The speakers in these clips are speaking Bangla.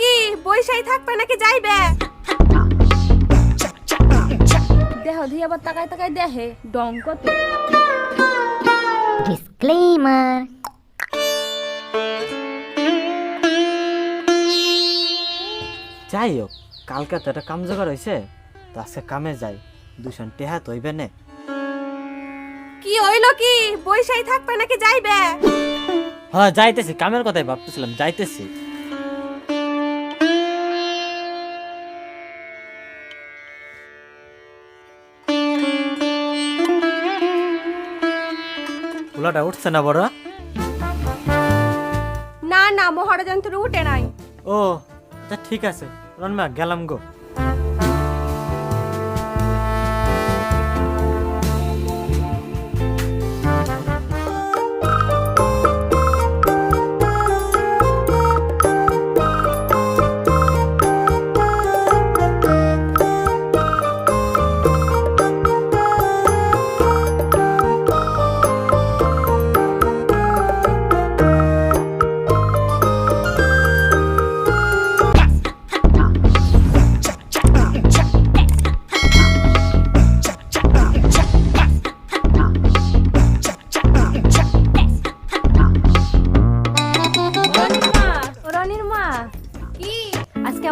কি? বৈশাই থাকবে নাকি যাইবে? দেহ দিয়ে আবার তাকায় তাকায় দেহে ডং কত। Disclaimer. যাই হোক কালকে তো একটা কাম জোগাড় হয়েছে তো আজকে কামে যাই। দুশন টেহা হইবে নে। কি হইল কি? বৈশাই থাকবে নাকি যাইবে? হ্যাঁ যাইতেছি। কামের কথাই ভাবতেছিলাম যাইতেছি। পোলাটা উঠছে না বড়া? না না মহারাজ যন্ত্র উঠে নাই। ও তা ঠিক আছে। রনমা গেলাম গো।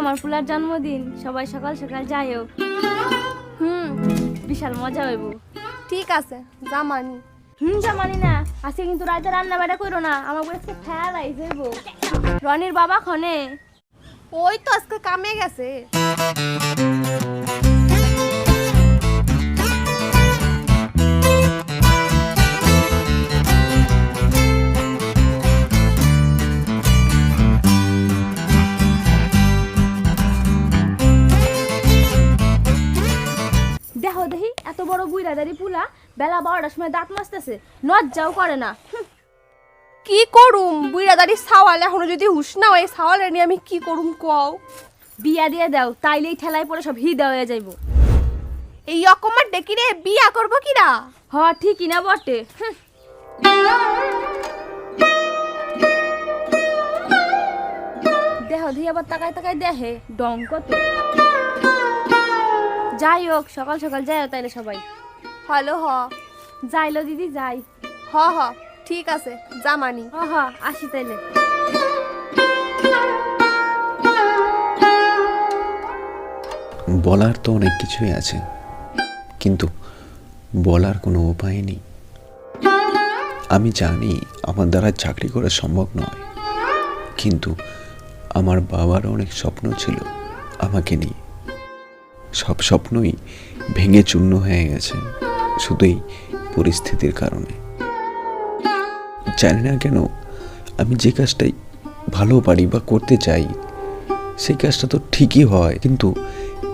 আমার ফুলার জন্মদিন। সবাই সকাল সকাল যাই হোক। হুম বিশাল মজা হইব। ঠিক আছে জামানি হুম জামানি না। আজকে কিন্তু রাতে রান্না বাড়া করো না আমার বলে আজকে আই যাইব রনির বাবা খনে। ওই তো আজকে কামে গেছে। পুলা বেলা বারোটার সময় দাঁত মাজতেছে লজ্জাও করে না। কি করুম? বুইরাদারি সাওয়াল এখনও যদি না হয় সাওয়াল নিয়ে আমি কি করুম কও? বিয়া দিয়ে দাও তাইলেই ঠেলায় পরে সব হিদা হয়ে যাইব। এই অকমার ডেকি রে বিয়া করব কিরা? হ ঠিকই না বটে। দেহ দিয়ে আবার তাকায় তাকায় দেহে ডং কত। যাই হোক সকাল সকাল যাই তাইলে সবাই। হ্যালো হ। যাইলো দিদি যাই। হ হ ঠিক আছে জামানি হ হ আসি তাইলে। বলার তো অনেক কিছুই আছে কিন্তু বলার কোনো উপায় নেই। আমি জানি আমার দ্বারা চাকরি করা সম্ভব নয় কিন্তু আমার বাবার অনেক স্বপ্ন ছিল আমাকে নিয়ে। সব স্বপ্নই ভেঙে চূর্ণ হয়ে গেছে। শুধু এই পরিস্থিতির কারণে। জানি না কেন, আমি যে কাজটাই ভালো পারি বা করতে চাই, সেই কাজটা তো ঠিকই হয়, কিন্তু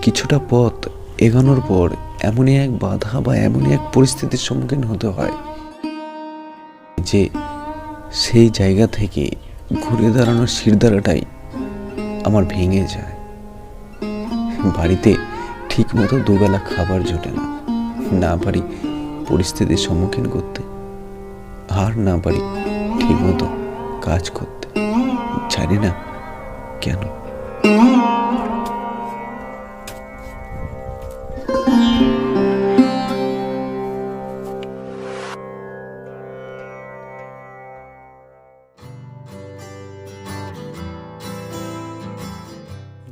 কিছুটা পথ এগোনোর পর এমনই এক বাধা বা এমনই এক পরিস্থিতির সম্মুখীন হতে হয় যে সেই জায়গা থেকে ঘুরে দাঁড়ানোর শিরদাঁড়াটাই আমার ভেঙে যায়। বাড়িতে ঠিক মতো দুবেলা খাবার জোটে না। না পারি পরিস্থিতির সম্মুখীন করতে, আর না পারি ঠিক মতো কাজ করতে। জানি না কেন।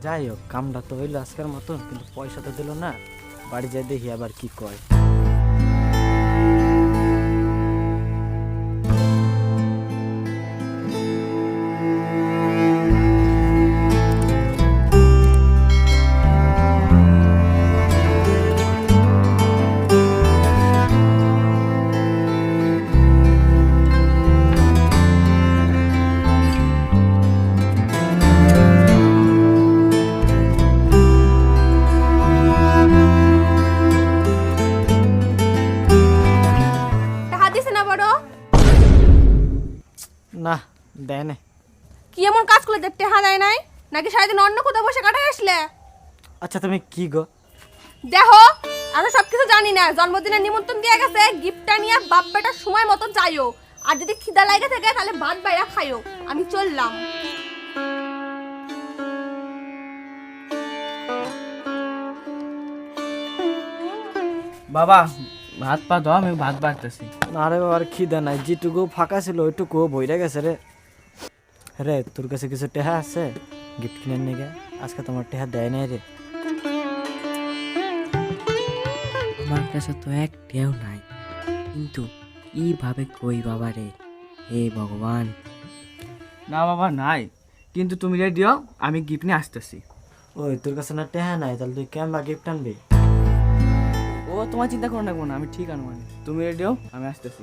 যাই হোক, কামটা তো হইল আজকের মতন কিন্তু পয়সা তো দিল না। বাড়ি যাই দেখি আবার কি কয়। দেয় না। কি এমন কাজ করলে দেখতে হা দেয় নাই? নাকি সারাদিন অন্য কোথাও বসে কাটাই আসলে? আচ্ছা তুমি কি গো? দেখো আমি সব কিছু জানি না। জন্মদিনের নিমন্ত্রণ দিয়ে গেছে গিফটটা নিয়ে বাপ বেটার সময় মতো যাইও। আর যদি খিদা লাগে থাকে তাহলে ভাত বাইরা খাইও। আমি চললাম। বাবা ভাত পা দাও আমি ভাত বাড়তেছি। আরে বাবার খিদা নাই। যেটুকু ফাঁকা ছিল ওইটুকু ভইরা গেছে রে। রে তোর কাছে কিছু টেহা আছে? গিফট কিনে নিয়ে আজকে তোমার টেহা দেয় নাই রে। আমার কাছে তো একটাও নাই। কিন্তু কীভাবে কই বাবা রে? হে ভগবান। না বাবা নাই। কিন্তু তুমি রেডিও আমি গিফট নিয়ে আসতেছি। ওই তোর কাছে না টেহা নাই তাহলে তুই কেমবা গিফট আনবি? ও তোমার চিন্তা করো না কোনো আমি ঠিক আনব তুমি রেডিও আমি আসতেছি।